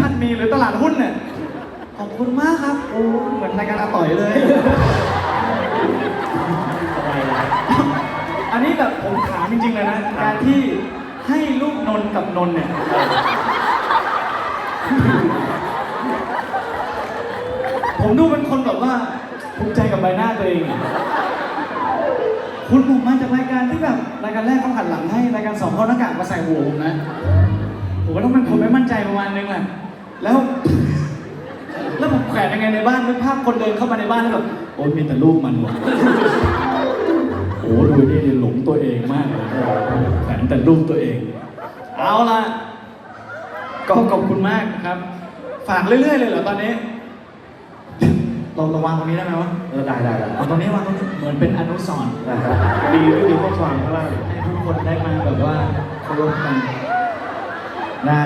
พันมีหรือตลาดหุ้นเนี่ยขอบคุณมากครับ โอ้เหมือนรายการอาต่อยเลย อันนี้แบบผมถามจริงๆเลยนะ การที่ให้ลูกนนท์กับนนท์เนี่ย ผมดูเป็นคนแบบว่าภูมิใจกับใบหน้าตัวเองอะคุณผมมาจากรายการที่แบบรายการแรกเขาหันหลังให้ รายการสองเขาหน้ากากมาใส่หัวผมนะ ผมก็ต้องเป็นผมไม่มั่นใจประมาณนึงแหละ แล้ว แล้วผมแขวนยังไงในบ้านนึกภาพคนเดินเข้ามาในบ้านแล้วแบบโอ้ยมีแต่รูปมันว่ะโอ้ดูนี่หลงตัวเองมากเลยแขวนแต่รูปตัวเอง เอาล่ะก็ขอบคุณมากนะครับ ฝากเรื่อยๆเลยเหรอตอนนี้ เราระวังตรงนี้ได้ไหมวะเออได้ได้ได้เอาตรงนี้วางตรงนี้เหมือนเป็นอนุสรณ์ได้ครับดีไม่ดีข้อความข้างล่างให้ทุกคนได้มาแบบว่าเคารพกัน ได้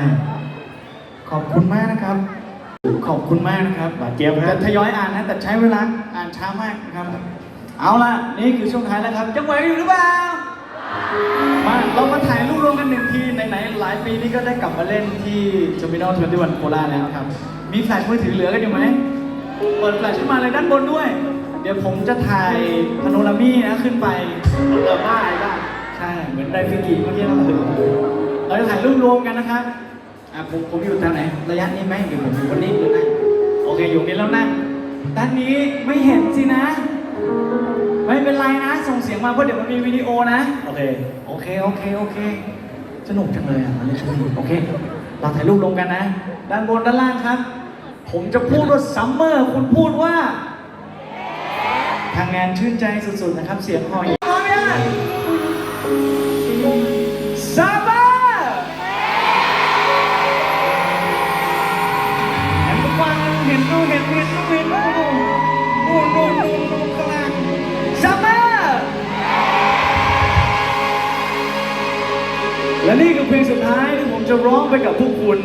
ขอบคุณมากนะครับ ขอบคุณมากนะครับบาดเจ็บครัจะบทยอยอ่านนะแต่ใช้เวลาอ่านช้ามากนะครับ เอาล่ะนี่คือช่วงท้ายแล้วครับยังไหวอยู่หรือเปล่ามาเรามาถ่ายรูปรวมกันหนึ่งทีไหนๆหลายปีนี้ก็ได้กลับมาเล่นที่จมินอลทเวนตี้วันโคราชแล้วครับ มีแฟลชมือถือเหลือกันอยู่ไหมเปิดแฟลชขึ้นมาเลยด้านบนด้วย เดี๋ยวผมจะถ่ายพาโนรามีนะขึ้นไปเราได้ได้ใช่ เหมือนไดฟิกิเมื่อกี้เราถือ เราจะถ่ายรูปรวมกันนะครับอะผมผมอยู่แถวไหน ระยะนี้ไหมเดี๋ยวผมอยู่วันนี้หรือนั่งโอเคอยู่นี้แล้วนั่งด้านนี้ไม่เห็นสินะ ไม่เป็นไรนะ ส่งเสียงมาเพราะเดี๋ยวมันมีวิดีโอนะ โอเค โอเค โอเค โอเค สนุกจังเลยอะวันนี้สนุกโอเค เราถ่ายรูปลงกันนะ ด้านบนด้านล่างครับ ผมจะพูดว่าซัมเมอร์ คุณพูดว่า ทางงานชื่นใจสุดๆนะครับ เสียงหอยพร้อมยัง เห็นดูเห็นเห็นดูเห็นนู่นนู่นนู่นนู่นข้างล่างซัมเมอร์และนี่คือเพลงสุดท้ายที่ผมจะร้องไปกับพวกคุณ